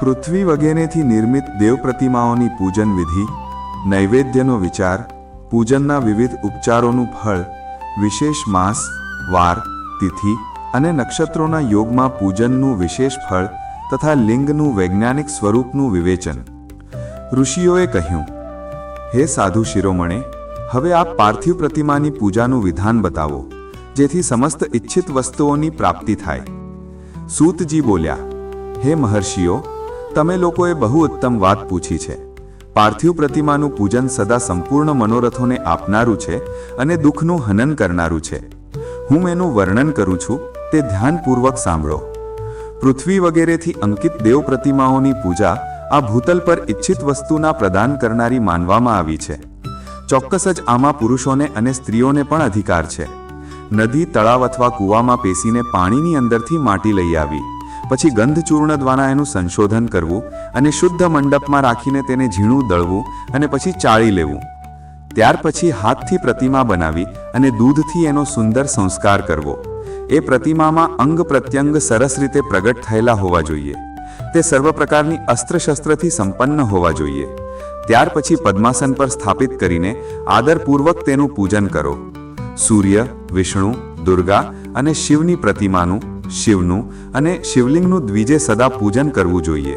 પૃથ્વી વગેરેથી નિર્મિત દેવ પ્રતિમાઓની પૂજન વિધિ, નૈવેદ્યનો વિચાર, પૂજનના વિવિધ ઉપચારોનું ફળ, વિશેષ માસ, વાર, તિથિ અને નક્ષત્રોના યોગમાં પૂજનનું વિશેષ ફળ તથા લિંગનું વૈજ્ઞાનિક સ્વરૂપનું વિવેચન. ઋષિઓએ કહ્યું, હે સાધુ શિરોમણે, હવે આપ પાર્થિવ પ્રતિમાની પૂજાનું વિધાન બતાવો, જેથી સમસ્ત ઇચ્છિત વસ્તુઓની પ્રાપ્તિ થાય. સૂતજી બોલ્યા, હે મહર્ષિઓ તમે લોકોએ બહુ ઉત્તમ વાત પૂછી છે. પાર્થિવ પ્રતિમાનું પૂજન સદા સંપૂર્ણ મનોરથોને આપનારું છે અને દુઃખનું હનન કરનારું છે. હું એનું વર્ણન કરું છું, તે ધ્યાનપૂર્વક સાંભળો. પૃથ્વી વગેરેથી અંકિત દેવ પ્રતિમાઓની પૂજા આ ભૂતલ પર ઇચ્છિત વસ્તુના પ્રદાન કરનારી માનવામાં આવી છે. ચોક્કસ જ આમાં પુરુષોને અને સ્ત્રીઓને પણ અધિકાર છે. નદી, તળાવ અથવા કૂવામાં પેસીને પાણીની અંદરથી માટી લઈ આવી. પછી ગંધચૂર્ણ દ્વારા એનું સંશોધન કરવું અને શુદ્ધ મંડપમાં રાખીને તેને ઝીણું દળવું અને પછી ચાળી લેવું. ત્યાર પછી હાથથી પ્રતિમા બનાવી અને દૂધથી એનો સુંદર સંસ્કાર કરવો. એ પ્રતિમામાં અંગ પ્રત્યંગ સરસ રીતે પ્રગટ થયેલા હોવા જોઈએ. તે સર્વ પ્રકારની અસ્ત્રશસ્ત્રથી સંપન્ન હોવા જોઈએ. ત્યાર પછી પદ્માસન પર સ્થાપિત કરીને આદરપૂર્વક તેનું પૂજન કરો. સૂર્ય, વિષ્ણુ, દુર્ગા અને શિવની પ્રતિમાનું શિવનું અને શિવલિંગનું દ્વિજે સદા પૂજન કરવું જોઈએ.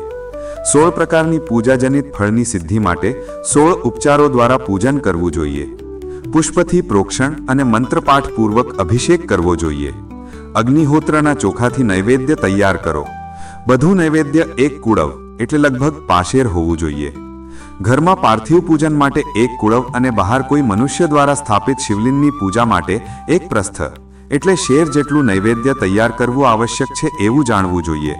સોળ પ્રકારની પૂજાજનિત ફળની સિદ્ધિ માટે સોળ ઉપચારો દ્વારા પૂજન કરવું જોઈએ. પુષ્પથી પ્રોક્ષણ અને મંત્રપાઠ પૂર્વક અભિષેક કરવો જોઈએ. અગ્નિહોત્રના ચોખાથી નૈવેદ્ય તૈયાર કરો. બધું નૈવેદ્ય એક કુળવ, એટલે લગભગ પાશેર હોવું જોઈએ. ઘરમાં પાર્થિવ પૂજન માટે એક કુળવ અને બહાર કોઈ મનુષ્ય દ્વારા સ્થાપિત શિવલિંગની પૂજા માટે એક પ્રસ્થ. એટલે શેર જેટલું નૈવેદ્ય તૈયાર કરવું આવશ્યક છે એવું જાણવું જોઈએ.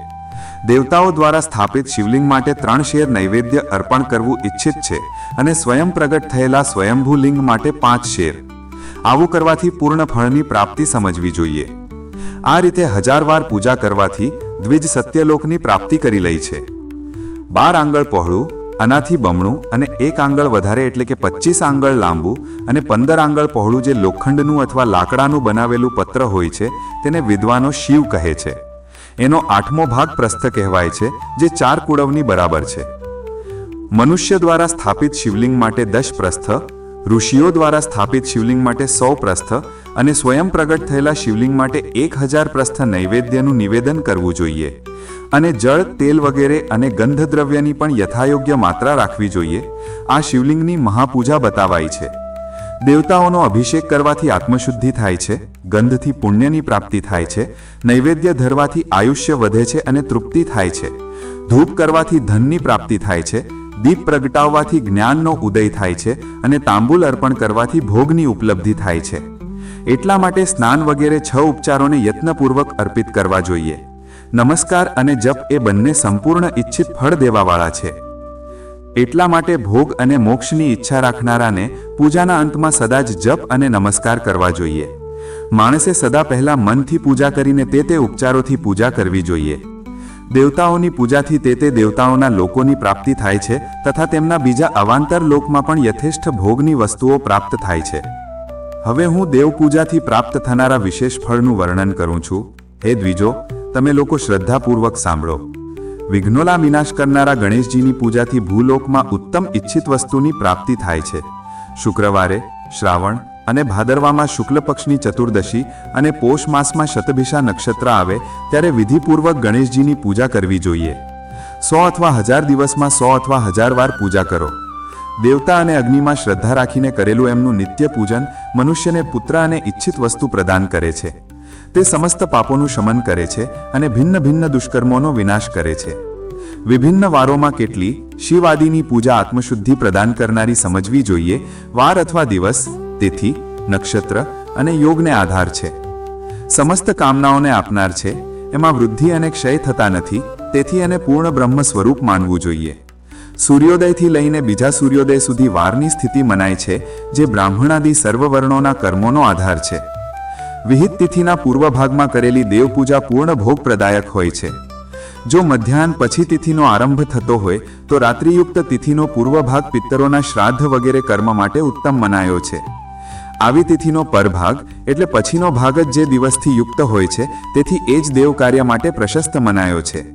દેવતાઓ દ્વારા સ્થાપિત શિવલિંગ માટે ત્રણ શેર નૈવેદ્ય અર્પણ કરવું ઇચ્છિત છે અને સ્વયં પ્રગટ થયેલા સ્વયંભૂ લિંગ માટે પાંચ શેર. આવું કરવાથી પૂર્ણ ફળની પ્રાપ્તિ સમજવી જોઈએ. આ રીતે હજાર વાર પૂજા કરવાથી દ્વિજ સત્યલોકની પ્રાપ્તિ કરી લઈ છે. બાર આંગળ પહોળું આનાથી બમણું અને એક આંગળ વધારે એટલે કે પચીસ આંગળ લાંબુ અને પંદર આંગળ પહોળું જે લોખંડનું અથવા લાકડાનું બનાવેલું પત્ર હોય છે, તેને વિદ્વાનો શિવ કહે છે. એનો આઠમો ભાગ પ્રસ્થ કહેવાય છે, જે ચાર કુળવની બરાબર છે. મનુષ્ય દ્વારા સ્થાપિત શિવલિંગ માટે દશ પ્રસ્થ, ઋષિઓ દ્વારા સ્થાપિત શિવલિંગ માટે સો પ્રસ્થ અને સ્વયં પ્રગટ થયેલા શિવલિંગ માટે એક હજાર પ્રસ્થ નૈવેદ્યનું નિવેદન કરવું જોઈએ. અને જળ, તેલ વગેરે અને ગંધદ્રવ્યની પણ યથાયોગ્ય માત્રા રાખવી જોઈએ, આ શિવલિંગની મહાપૂજા બતાવાઈ છે. દેવતાઓનો અભિષેક કરવાથી આત્મશુદ્ધિ થાય છે, ગંધથી પુણ્યની પ્રાપ્તિ થાય છે, નૈવેદ્ય ધરવાથી આયુષ્ય વધે છે અને તૃપ્તિ થાય છે. ધૂપ કરવાથી ધનની પ્રાપ્તિ થાય છે, દીપ પ્રગટાવવાથી જ્ઞાનનો ઉદય થાય છે અને તાંબુલ અર્પણ કરવાથી ભોગની ઉપલબ્ધિ થાય છે. એટલા માટે સ્નાન વગેરે છ ઉપચારોને યત્નપૂર્વક અર્પિત કરવા જોઈએ. નમસ્કાર અને જપ એ બંને સંપૂર્ણ ઇચ્છિત ફળ દેવાવાળા છે. એટલા માટે ભોગ અને મોક્ષની ઈચ્છા રાખનારાને પૂજાના અંતમાં સદા જ જપ અને નમસ્કાર કરવા જોઈએ. માણસે સદા પહેલા મનથી પૂજા કરીને તે તે ઉપચારોથી પૂજા કરવી જોઈએ. દેવતાઓની પૂજાથી તે તે દેવતાઓના લોકોની પ્રાપ્તિ થાય છે તથા તેમના બીજા અવાંતર લોકમાં પણ યથેષ્ઠ ભોગની વસ્તુઓ પ્રાપ્ત થાય છે. હવે હું દેવપૂજાથી પ્રાપ્ત થનારા વિશેષ ફળનું વર્ણન કરું છું. હે દ્વિજો તમે લોકો શ્રદ્ધાપૂર્વક સાંભળો. વિઘ્નોલા વિનાશ કરનારા ગણેશજીની પૂજાથી ભૂલોકમાં ઉત્તમ ઈચ્છિત વસ્તુની પ્રાપ્તિ થાય છે. શુક્રવારે, શ્રાવણ અને ભાદરવામાં શુક્લ પક્ષની ચતુર્દશી અને પોષ માસમાં શતભિષા નક્ષત્ર આવે ત્યારે વિધિપૂર્વક ગણેશજીની પૂજા કરવી જોઈએ. સો અથવા હજાર દિવસમાં સો અથવા હજાર વાર પૂજા કરો. દેવતા અને અગ્નિમાં શ્રદ્ધા રાખીને કરેલું એમનું નિત્ય પૂજન મનુષ્યને પુત્ર અને ઇચ્છિત વસ્તુ પ્રદાન કરે છે. તે સમસ્ત પાપોનું શમન કરે છે અને ભિન્ન ભિન્ન દુષ્કર્મોનો વિનાશ કરે છે. વિભિન્ન વારોમાં કેટલી શિવાદીની પૂજા આત્મશુદ્ધિ પ્રદાન કરનારી સમજવી જોઈએ, વાર અથવા દિવસ, તિથિ નક્ષત્ર અને યોગને આધાર છે. સમસ્ત કામનાઓને આપનાર છે, એમાં વૃદ્ધિ અને ક્ષય થતા નથી, તેથી એને પૂર્ણ બ્રહ્મ સ્વરૂપ માનવું જોઈએ. સૂર્યોદયથી લઈને બીજા સૂર્યોદય સુધી વારની સ્થિતિ મનાય છે, જે બ્રાહ્મણાદિ સર્વવર્ણોના કર્મોનો આધાર છે. વિહિત તિથિના પૂર્વ ભાગમાં કરેલી દેવપૂજા પૂર્ણ ભોગપ્રદાયક હોય છે. જો મધ્યાહન પછી તિથિનો આરંભ થતો હોય, તો રાત્રિયુક્ત તિથિનો પૂર્વ ભાગ પિત્તરોના શ્રાદ્ધ વગેરે કર્મ માટે ઉત્તમ મનાયો છે. આવી તિથિનો પરભાગ, એટલે પછીનો ભાગ જ જે દિવસથી યુક્ત હોય છે, તેથી એ જ દેવ કાર્ય માટે પ્રશસ્ત મનાયો છે.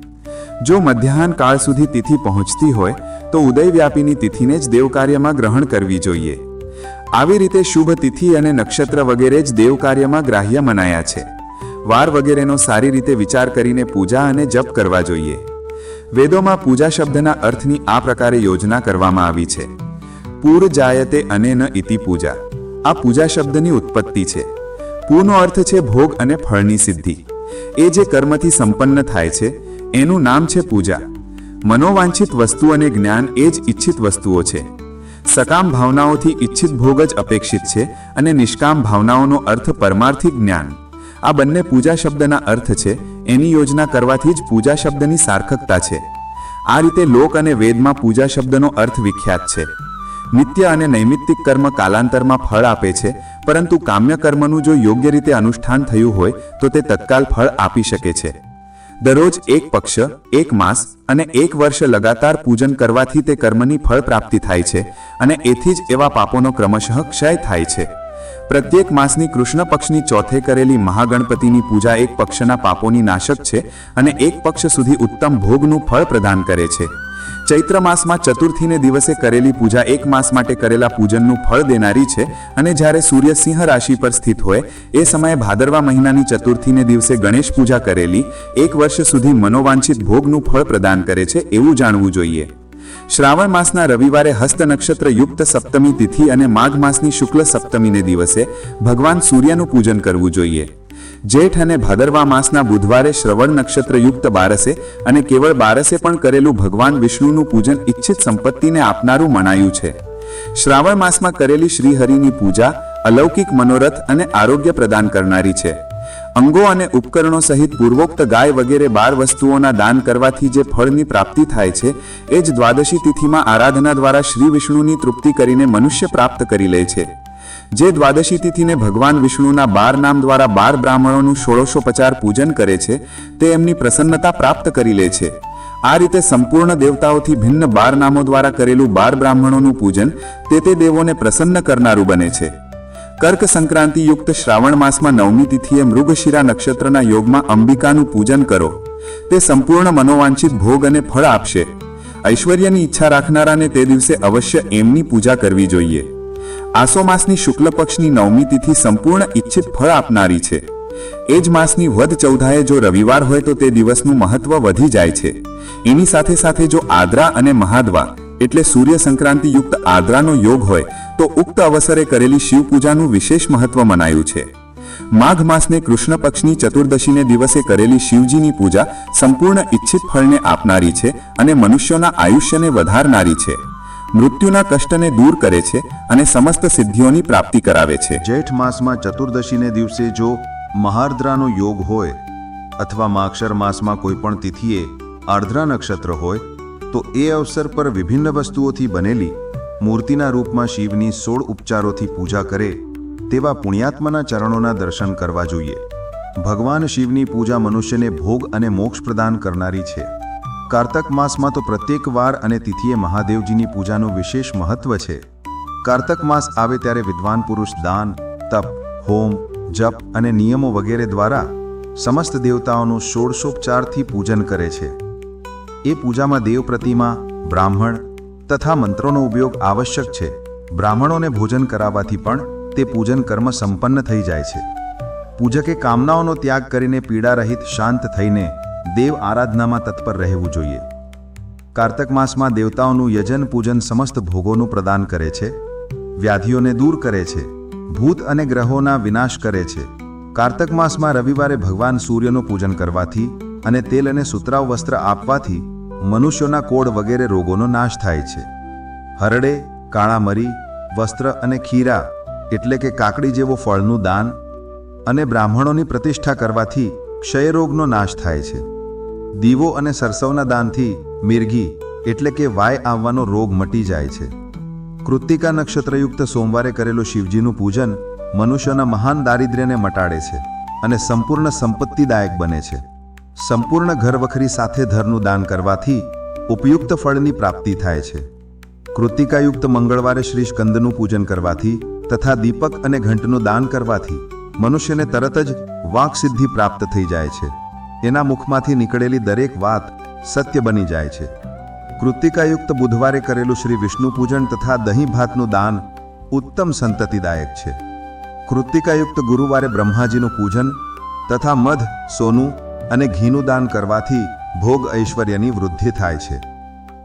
જો મધ્યાહન કાળ સુધી તિથિ પહોંચતી હોય, તો ઉદયવ્યાપીની તિથિને જ દેવકાર્યમાં ગ્રહણ કરવી જોઈએ. આવી રીતે શુભ તિથિ અને નક્ષત્ર વગેરે જ દેવકાર્યમાં ગ્રાહ્ય મનાયા છે. વાર વગેરેનો સારી રીતે વિચાર કરીને પૂજા અને જપ કરવા જોઈએ. વેદોમાં પૂજા શબ્દના અર્થની આ પ્રકારે યોજના કરવામાં આવી છે. પૂર જાયતે અનેન ઇતિ પૂજા. આ પૂજા શબ્દની ઉત્પત્તિ છે. પૂનો અર્થ છે ભોગ અને ફળની સિદ્ધિ. એ જે કર્મથી સંપન્ન થાય છે, એનું નામ છે પૂજા. મનોવાંછિત વસ્તુ અને જ્ઞાન એ જ ઈચ્છિત વસ્તુઓ છે. સકામ ભાવનાઓથી ઈચ્છિત ભોગ જ અપેક્ષિત છે અને નિષ્કામ ભાવનાઓનો અર્થ પરમાર્થી જ્ઞાન. આ બંને પૂજા શબ્દના અર્થ છે, એની યોજના કરવાથી જ પૂજા શબ્દની સાર્થકતા છે. આ રીતે લોક અને વેદમાં પૂજા શબ્દનો અર્થ વિખ્યાત છે. નિત્ય અને નૈમિત્તિક કર્મ કાલાંતરમાં ફળ આપે છે, પરંતુ કામ્ય કર્મનું જો યોગ્ય રીતે અનુષ્ઠાન થયું હોય, તો તે તત્કાલ ફળ આપી શકે છે. દરરોજ એક પક્ષ, એક માસ અને એક વર્ષ લગાતાર પૂજન કરવાથી તે કર્મની ફળ પ્રાપ્તિ થાય છે અને એથી જ એવા પાપોનો ક્રમશઃ ક્ષય થાય છે. પ્રત્યેક માસની કૃષ્ણ પક્ષની ચોથે કરેલી મહાગણપતિની પૂજા એક પક્ષના પાપોની નાશક છે અને એક પક્ષ સુધી ઉત્તમ ભોગનું ફળ પ્રદાન કરે છે. ચૈત્ર માસમાં ચતુર્થીને દિવસે કરેલી પૂજા એક માસ માટે કરેલા પૂજનનું ફળ દેનારી છે અને જ્યારે સૂર્ય સિંહ રાશિ પર સ્થિત હોય, એ સમયે ભાદરવા મહિનાની ચતુર્થીને દિવસે ગણેશ પૂજા કરેલી એક વર્ષ સુધી મનોવાંછિત ભોગનું ફળ પ્રદાન કરે છે એવું જાણવું જોઈએ. શ્રાવણ માસના રવિવારે હસ્ત નક્ષત્ર યુક્ત સપ્તમી તિથિ અને માઘ માસની શુક્લ સપ્તમીને દિવસે ભગવાન સૂર્યનું પૂજન કરવું જોઈએ. જેઠ અને ભાદરવા માસના બુધવારે શ્રવણ નક્ષત્ર યુક્ત બારસે અને કેવળ બારસે પણ કરેલું ભગવાન વિષ્ણુનું પૂજન ઈચ્છિત સંપત્તિને આપનારું મનાયું છે. શ્રાવણ માસમાં કરેલી શ્રીહરિની પૂજા અલૌકિક મનોરથ અને આરોગ્ય પ્રદાન કરનારી છે. અંગો અને ઉપકરણો સહિત પૂર્વોક્ત ગાય વગેરે બાર વસ્તુઓના દાન કરવાથી જે ફળની પ્રાપ્તિ થાય છે, એ જ દ્વાદશી તિથિમાં આરાધના દ્વારા શ્રી વિષ્ણુની તૃપ્તિ કરીને મનુષ્ય પ્રાપ્ત કરી લે છે. જે દ્વાદશી તિથિને ભગવાન વિષ્ણુના બાર નામ દ્વારા બાર બ્રાહ્મણોનું ષોડશોપચાર પૂજન કરે છે, તે એમની પ્રસન્નતા પ્રાપ્ત કરી લે છે. આ રીતે સંપૂર્ણ દેવતાઓથી ભિન્ન બાર નામો દ્વારા કરેલું બાર બ્રાહ્મણોનું પૂજન તે તે દેવોને પ્રસન્ન કરનારું બને છે. કર્ક સંક્રાંતિ યુક્ત શ્રાવણ માસમાં નવમી તિથિએ મૃગશિરા નક્ષત્રના યોગમાં અંબિકાનું પૂજન કરો. તે સંપૂર્ણ મનોવાંછિત ભોગ અને ફળ આપશે. ઐશ્વર્યની ઈચ્છા રાખનારાને તે દિવસે અવશ્ય એમની પૂજા કરવી જોઈએ. આસો માસની શુક્લ પક્ષની નવમી તિથિ સંપૂર્ણ ઈચ્છિત ફળ આપનારી છે. એ જ માસની વધ ચૌધાએ જો રવિવાર હોય તો તે દિવસનું મહત્વ વધી જાય છે. એની સાથે સાથે જો આદ્રા અને મહાદ્વા, એટલે સૂર્ય સંક્રાંતિ યુક્ત આદ્રાનો યોગ હોય, તો ઉક્ત અવસરે કરેલી શિવ પૂજાનું વિશેષ મહત્વ મનાયું છે. માઘ માસને કૃષ્ણ પક્ષની ચતુર્દશીને દિવસે કરેલી શિવજીની પૂજા સંપૂર્ણ ઈચ્છિત ફળને આપનારી છે અને મનુષ્યોના આયુષ્યને વધારનારી છે. મૃત્યુના કષ્ટને દૂર કરે છે અને સમસ્ત સિદ્ધિઓની પ્રાપ્તિ કરાવે છે. જેઠ માસમાં ચતુર્દશીને દિવસે જો મહાર્દ્રાનો યોગ હોય અથવા માક્ષર માસમાં કોઈ પણ તિથિએ આર્દ્રા નક્ષત્ર હોય, તો એ અવસર પર વિભિન્ન વસ્તુઓથી બનેલી મૂર્તિના રૂપમાં શિવની સોળ ઉપચારોથી પૂજા કરે તેવા પુણ્યાત્માના ચરણોના દર્શન કરવા જોઈએ. ભગવાન શિવની પૂજા મનુષ્યને ભોગ અને મોક્ષ પ્રદાન કરનારી છે. કાર્તક માસમાં તો પ્રત્યેક વાર અને તિથિએ મહાદેવજીની પૂજાનું વિશેષ મહત્વ છે. કારતક માસ આવે ત્યારે વિદ્વાન પુરુષ દાન, તપ, હોમ, જપ અને નિયમો વગેરે દ્વારા સમસ્ત દેવતાઓનું ષોડશોપચારથી પૂજન કરે છે. એ પૂજામાં દેવ પ્રતિમા, બ્રાહ્મણ તથા મંત્રોનો ઉપયોગ આવશ્યક છે. બ્રાહ્મણોને ભોજન કરાવવાથી પણ તે પૂજન કર્મ સંપન્ન થઈ જાય છે. પૂજકે કામનાઓનો ત્યાગ કરીને પીડારહિત શાંત થઈને દેવ આરાધનામાં તત્પર રહેવું જોઈએ. કાર્તક માસમાં દેવતાઓનું યજન પૂજન સમસ્ત ભોગોનું પ્રદાન કરે છે. વ્યાધિઓને દૂર કરે છે. ભૂત અને ગ્રહોના વિનાશ કરે છે. કાર્તક માસમાં રવિવારે ભગવાન સૂર્યનું પૂજન કરવાથી અને તેલ અને સુતરાવ વસ્ત્ર આપવાથી મનુષ્યોના કોડ વગેરે રોગોનો નાશ થાય છે. હરડે કાળા મરી વસ્ત્ર અને ખીરા એટલે કે કાકડી જેવો ફળનું દાન અને બ્રાહ્મણોની પ્રતિષ્ઠા કરવાથી ક્ષયરોગનો નાશ થાય છે. દીવો અને સરસવના દાનથી મિર્ગી એટલે કે વાય આવવાનો રોગ મટી જાય છે. કૃત્તિકા નક્ષત્રયુક્ત સોમવારે કરેલું શિવજીનું પૂજન મનુષ્યના મહાન દારિદ્ર્યને મટાડે છે અને સંપૂર્ણ સંપત્તિદાયક બને છે. સંપૂર્ણ ઘરવખરી સાથે ધરનું દાન કરવાથી ઉપયુક્ત ફળની પ્રાપ્તિ થાય છે. કૃતિકાયુક્ત મંગળવારે શ્રી સ્કંદનું પૂજન કરવાથી તથા દીપક અને ઘંટનું દાન કરવાથી મનુષ્યને તરત જ વાક સિદ્ધિ પ્રાપ્ત થઈ જાય છે. એના મુખમાંથી નીકળેલી દરેક વાત સત્ય બની જાય છે. કૃતિકાયુક્ત બુધવારે કરેલું શ્રી વિષ્ણુ પૂજન તથા દહીં ભાતનું દાન ઉત્તમ સંતતિદાયક છે. કૃતિકાયુક્ત ગુરુવારે બ્રહ્માજીનું પૂજન તથા મધ, સોનું અને ઘીનું દાન કરવાથી ભોગ ઐશ્વર્યની વૃદ્ધિ થાય છે.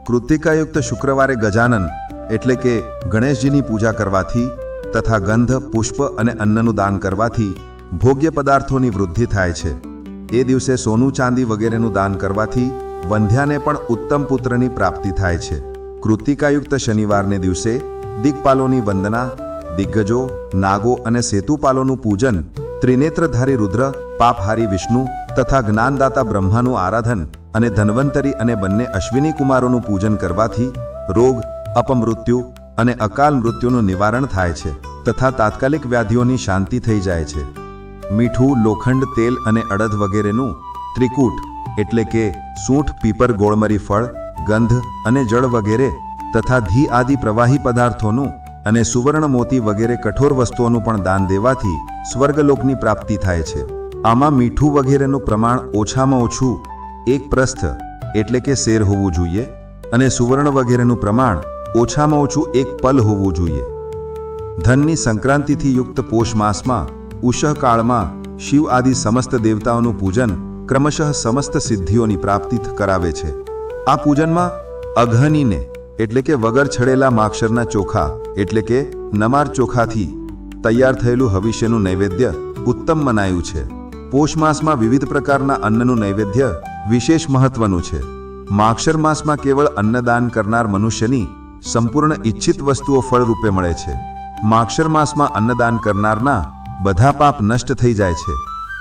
કૃતિકાયુક્ત શુક્રવારે ગજાનન એટલે કે ગણેશજીની પૂજા કરવાથી તથા ગંધ, પુષ્પ અને અન્નનું દાન કરવાથી ભોગ્ય પદાર્થોની વૃદ્ધિ થાય છે. એ દિવસે સોનું, ચાંદી વગેરેનું દાન કરવાથી વંધ્યાને પણ ઉત્તમ પુત્રની પ્રાપ્તિ થાય છે. કૃતિકાયુક્ત શનિવારને દિવસે દિગ્પાલોની વંદના, દિગ્ગજો, નાગો અને સેતુપાલોનું પૂજન, ત્રિનેત્રધારી રુદ્ર, પાપહારી વિષ્ણુ તથા જ્ઞાનદાતા બ્રહ્માનું આરાધન અને ધન્વંતરી અને બંને અશ્વિની કુમારોનું પૂજન કરવાથી રોગ, અપમૃત્યુ અને અકાલ મૃત્યુનું નિવારણ થાય છે તથા તાત્કાલિક વ્યાધિઓની શાંતિ થઈ જાય છે. મીઠું, લોખંડ, તેલ અને અડદ વગેરેનું ત્રિકૂટ એટલે કે સૂંઠ, પીપર, ગોળમરી ફળ, ગંધ અને જળ વગેરે તથા ઘી આદિ પ્રવાહી પદાર્થોનું અને સુવર્ણ મોતી વગેરે કઠોર વસ્તુઓનું પણ દાન દેવાથી સ્વર્ગલોકની પ્રાપ્તિ થાય છે. આમાં મીઠું વગેરેનું પ્રમાણ ઓછામાં ઓછું એક પ્રસ્થ એટલે કે શેર હોવું જોઈએ અને સુવર્ણ વગેરેનું પ્રમાણ ઓછામાં ઓછું એક પલ હોવું જોઈએ. ધનની સંક્રાંતિથી યુક્ત પોષ માસમાં ઉષહ કાળમાં શિવ આદિ સમસ્ત દેવતાઓનું પૂજન ક્રમશઃ સમસ્ત સિદ્ધિઓની પ્રાપ્તિ કરાવે છે. આ પૂજનમાં અઘનીને એટલે કે વગર છડેલા માક્ષરના ચોખા એટલે કે નમાર ચોખાથી તૈયાર થયેલું હવિષ્યનું નૈવેદ્ય ઉત્તમ મનાયું છે. પોષ માસમાં વિવિધ પ્રકારના અન્નનું નૈવેદ્ય વિશેષ મહત્વનું છે. માક્ષર માસમાં કેવળ અન્નદાન કરનાર મનુષ્યની સંપૂર્ણ ઈચ્છિત વસ્તુઓ ફળરૂપે મળે છે. માક્ષર માસમાં અન્નદાન કરનારના બધા પાપ નષ્ટ થઈ જાય છે.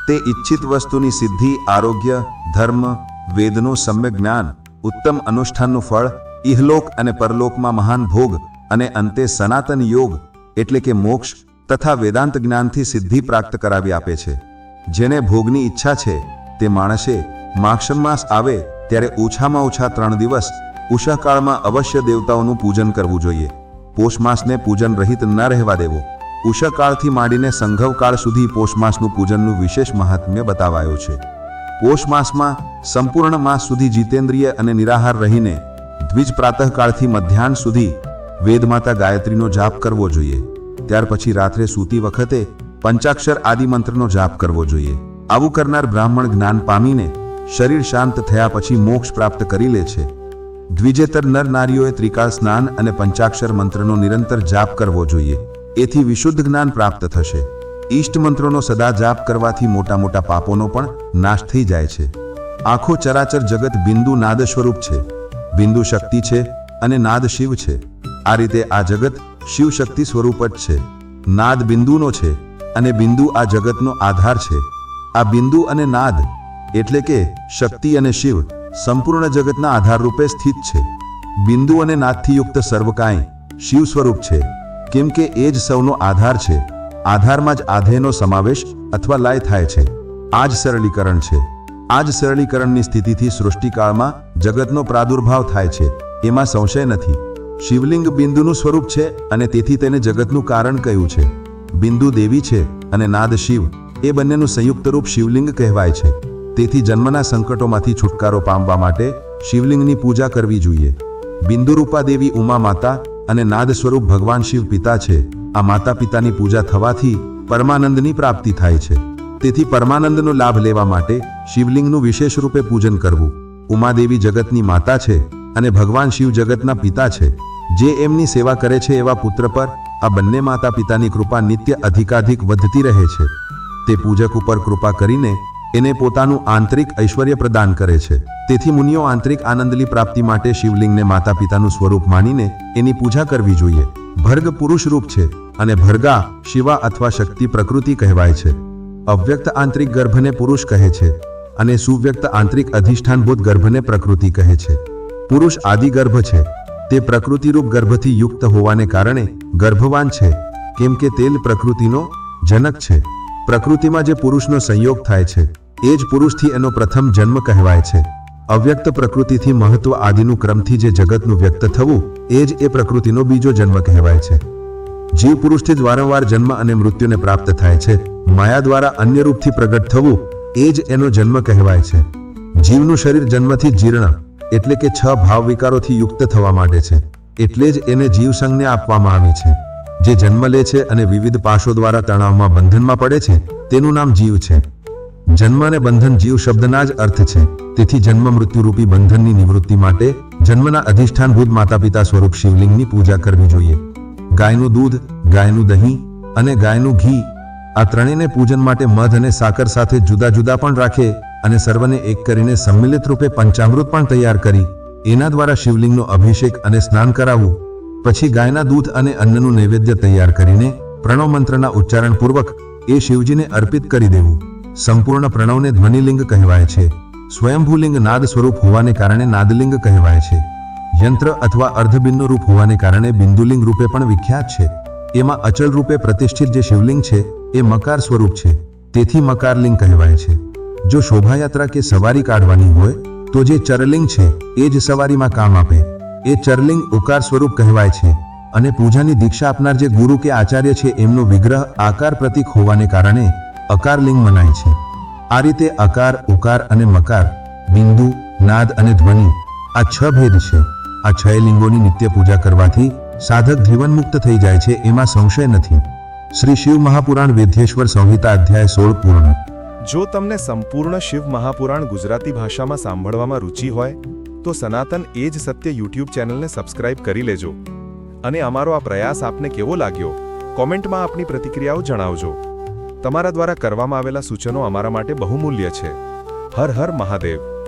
તે ઈચ્છિત વસ્તુની સિદ્ધિ, આરોગ્ય, ધર્મ, વેદનું, સમ્યક જ્ઞાન, ઉત્તમ અનુષ્ઠાનનું ફળ ઇહલોક અને પરલોકમાં મહાન ભોગ અને અંતે સનાતન યોગ, એટલે કે મોક્ષ, તથા વેદાંત જ્ઞાનથી સિદ્ધિ પ્રાપ્ત કરાવી આપે છે. જેને ભોગની ઈચ્છા છે, તે માણસે માક્ષમ માસ આવે ત્યારે ઓછામાં ઓછા ત્રણ દિવસ ઉષાકાળમાં અવશ્ય દેવતાઓનું પૂજન કરવું જોઈએ. પોષ માસને પૂજન રહિત ન રહેવા દેવો. ઉષાકાળથી માંડીને સંઘવકાળ સુધી પોષમાસનું પૂજનનું વિશેષ મહાત્મ્ય બતાવાયું છે. પોષમાસમાં સંપૂર્ણ માસ સુધી જીતેન્દ્રિય અને નિરાહાર રહીને દ્વિજ પ્રાતઃકાળથી મધ્યાહન સુધી વેદમાતા ગાયત્રીનો જાપ કરવો જોઈએ. ત્યાર પછી રાત્રે સૂતી વખતે પંચાક્ષર આદિ મંત્રનો જાપ કરવો જોઈએ. આવું કરનાર બ્રાહ્મણ જ્ઞાન પામીને શરીર શાંત થયા પછી મોક્ષ પ્રાપ્ત કરી લે છે. દ્વિજેતર નર નારીઓએ ત્રિકાળ સ્નાન અને પંચાક્ષર મંત્રનો નિરંતર જાપ કરવો જોઈએ. એથી વિશુદ્ધ જ્ઞાન પ્રાપ્ત થશે. ઈષ્ટ મંત્રોનો સદા જાપ કરવાથી મોટા મોટા પાપોનો પણ નાશ થઈ જાય છે. આખો ચરાચર જગત બિંદુ નાદ સ્વરૂપ છે. બિંદુ શક્તિ છે અને નાદ શિવ છે. આ રીતે આ જગત શિવ શક્તિ સ્વરૂપ જ છે. નાદ બિંદુનો છે અને બિંદુ આ જગતનો આધાર છે. આ બિંદુ અને નાદ એટલે કે શક્તિ અને શિવ સંપૂર્ણ જગતના આધાર રૂપે સ્થિત છે. બિંદુ અને નાદથી યુક્ત સર્વ કાંઈ શિવ સ્વરૂપ છે. કેમ કે એ જ સૌનો આધાર છે. આધારમાં જ આધેયનો સમાવેશ અથવા લાય થાય છે. આ જ સરળીકરણ છે. આ જ સરળીકરણની સ્થિતિથી સૃષ્ટિકાળમાં જગતનો પ્રાદુર્ભાવ થાય છે. એમાં સંશય નથી. શિવલિંગ બિંદુનું સ્વરૂપ છે અને તેથી તેને જગતનું કારણ કહ્યું છે. બિંદુ દેવી છે અને નાદ શિવ. એ બંનેનું સંયુક્ત રૂપ શિવલિંગ કહેવાય છે. તેથી જન્મના સંકટોમાંથી છુટકારો પામવા માટે શિવલિંગની પૂજા કરવી જોઈએ. બિંદુરૂપા દેવી ઉમા માતા અને નાદ સ્વરૂપ ભગવાન શિવ પિતા છે. આ માતા પિતાની પૂજા થવાથી પરમાનંદની પ્રાપ્તિ થાય છે. તેથી પરમાનંદનો લાભ લેવા માટે શિવલિંગનું વિશેષ રૂપે પૂજન કરવું. ઉમાદેવી જગતની માતા છે અને ભગવાન શિવ જગતના પિતા છે. જે એમની સેવા કરે છે એવા પુત્ર પર આ બંને માતા પિતાની કૃપા નિત્ય અધિકાધિક વધતી રહે છે. તે પૂજક ઉપર કૃપા કરીને એને પોતાનું આંતરિક ઐશ્વર્ય પ્રદાન કરે છે. તેથી મુનિઓ આંતરિક આનંદની પ્રાપ્તિ માટે શિવલિંગને માતા પિતાનું સ્વરૂપ માનીને એની પૂજા કરવી જોઈએ. ભર્ગ પુરુષ રૂપ છે અને ભર્ગા શિવા અથવા શક્તિ પ્રકૃતિ કહેવાય છે. અવ્યક્ત આંતરિક ગર્ભને પુરુષ કહે છે અને સુવ્યક્ત આંતરિક અધિષ્ઠાનભૂત ગર્ભને પ્રકૃતિ કહે છે. પુરુષ આદિ ગર્ભ છે. તે પ્રકૃતિરૂપ ગર્ભથી યુક્ત હોવાને કારણે ગર્ભવાન છે. કેમ કે તેલ પ્રકૃતિનો જનક છે. પ્રકૃતિમાં જે પુરુષનો સંયોગ થાય છે એ જ પુરુષથી એનો પ્રથમ જન્મ કહેવાય છે. અવ્યક્ત પ્રકૃતિથી મહત્વ આદિનું ક્રમથી જે જગતનું વ્યક્ત થવું, એ જ એ પ્રકૃતિનો બીજો જન્મ કહેવાય છે. જીવ પુરુષથી જ વારંવાર જન્મ અને મૃત્યુને પ્રાપ્ત થાય છે. માયા દ્વારા અન્ય રૂપથી પ્રગટ થવું, એ જ એનો જન્મ કહેવાય છે. જીવનું શરીર જન્મથી જીર્ણ, એટલે કે છ ભાવ વિકારોથી યુક્ત થવા માંડે છે. એટલે જ એને જીવ સંજ્ઞા આપવામાં આવી છે. જે જન્મ લે છે અને વિવિધ પાશો દ્વારા તણાવમાં બંધનમાં પડે છે, તેનું નામ જીવ છે. જન્મ અને બંધન જીવ શબ્દના જ અર્થ છે. તેથી જન્મ મૃત્યુરૂપી બંધનની નિવૃત્તિ માટે જન્મના અધિષ્ઠાનભૂત માતા પિતા સ્વરૂપ શિવલિંગની પૂજા કરવી જોઈએ. ગાયનું દૂધ, ગાયનું દહીં અને ગાયનું ઘી આ ત્રણેયને પૂજન માટે મધ અને સાકર સાથે જુદા જુદા પણ રાખે અને સર્વને એક કરીને સંમિલિત રૂપે પંચામૃત પણ તૈયાર કરી. એના દ્વારા શિવલિંગનો અભિષેક અને સ્નાન કરાવવું પછી ગાયના દૂધ અને અન્નનું નૈવેદ્ય તૈયાર કરીને પ્રણવ મંત્રના ઉચ્ચારણ પૂર્વક એ શિવજીને અર્પિત કરી દેવું. સંપૂર્ણ પ્રણવને ધ્વનિલિંગ કહેવાય છે. સ્વયંભૂલિંગ નાદ સ્વરૂપ હોવાને કારણે નાદલિંગ કહેવાય છે. યંત્ર અથવા અર્ધબિંદુ રૂપ હોવાને કારણે બિંદુલિંગ રૂપે પણ વિખ્યાત છે. એમાં અચલ રૂપે પ્રતિષ્ઠિત જે શિવલિંગ છે, એ મકાર સ્વરૂપ છે. તેથી મકારલિંગ કહેવાય છે. જો શોભાયાત્રા કે સવારી કાઢવાની હોય, તો જે ચરલિંગ છે, એ જ સવારીમાં કામ આપે. એ ચરલિંગ ઉકાર સ્વરૂપ કહેવાય છે. અને પૂજાની દીક્ષા આપનાર જે ગુરુ કે આચાર્ય છે, એમનો વિગ્રહ આકાર પ્રતીક હોવાને કારણે અકારલિંગ મનાય છે. આ રીતે અકાર, ઉકાર અને મકાર, બિંદુ, નાદ અને ધ્વનિ આ છ ભેદ છે. આ છ લિંગોની નિત્ય પૂજા કરવાથી સાધક જીવનમુક્ત થઈ જાય છે એમાં સંશય નથી. શ્રી શિવ મહાપુરાણ વેદ્યેશ્વર સંહિતા અધ્યાય સોળ પૂર્ણ. જો તમને સંપૂર્ણ શિવ મહાપુરાણ ગુજરાતી ભાષામાં સાંભળવામાં રુચિ હોય, તો સનાતન એ જ સત્ય યુટ્યુબ ચેનલને સબસ્ક્રાઇબ કરી લેજો. અને અમારો આ પ્રયાસ આપને કેવો લાગ્યો? કોમેન્ટમાં આપની પ્રતિક્રિયાઓ જણાવજો. તમારા દ્વારા કરવામાં આવેલા સૂચનો અમારા માટે બહુમૂલ્ય છે. હર હર મહાદેવ.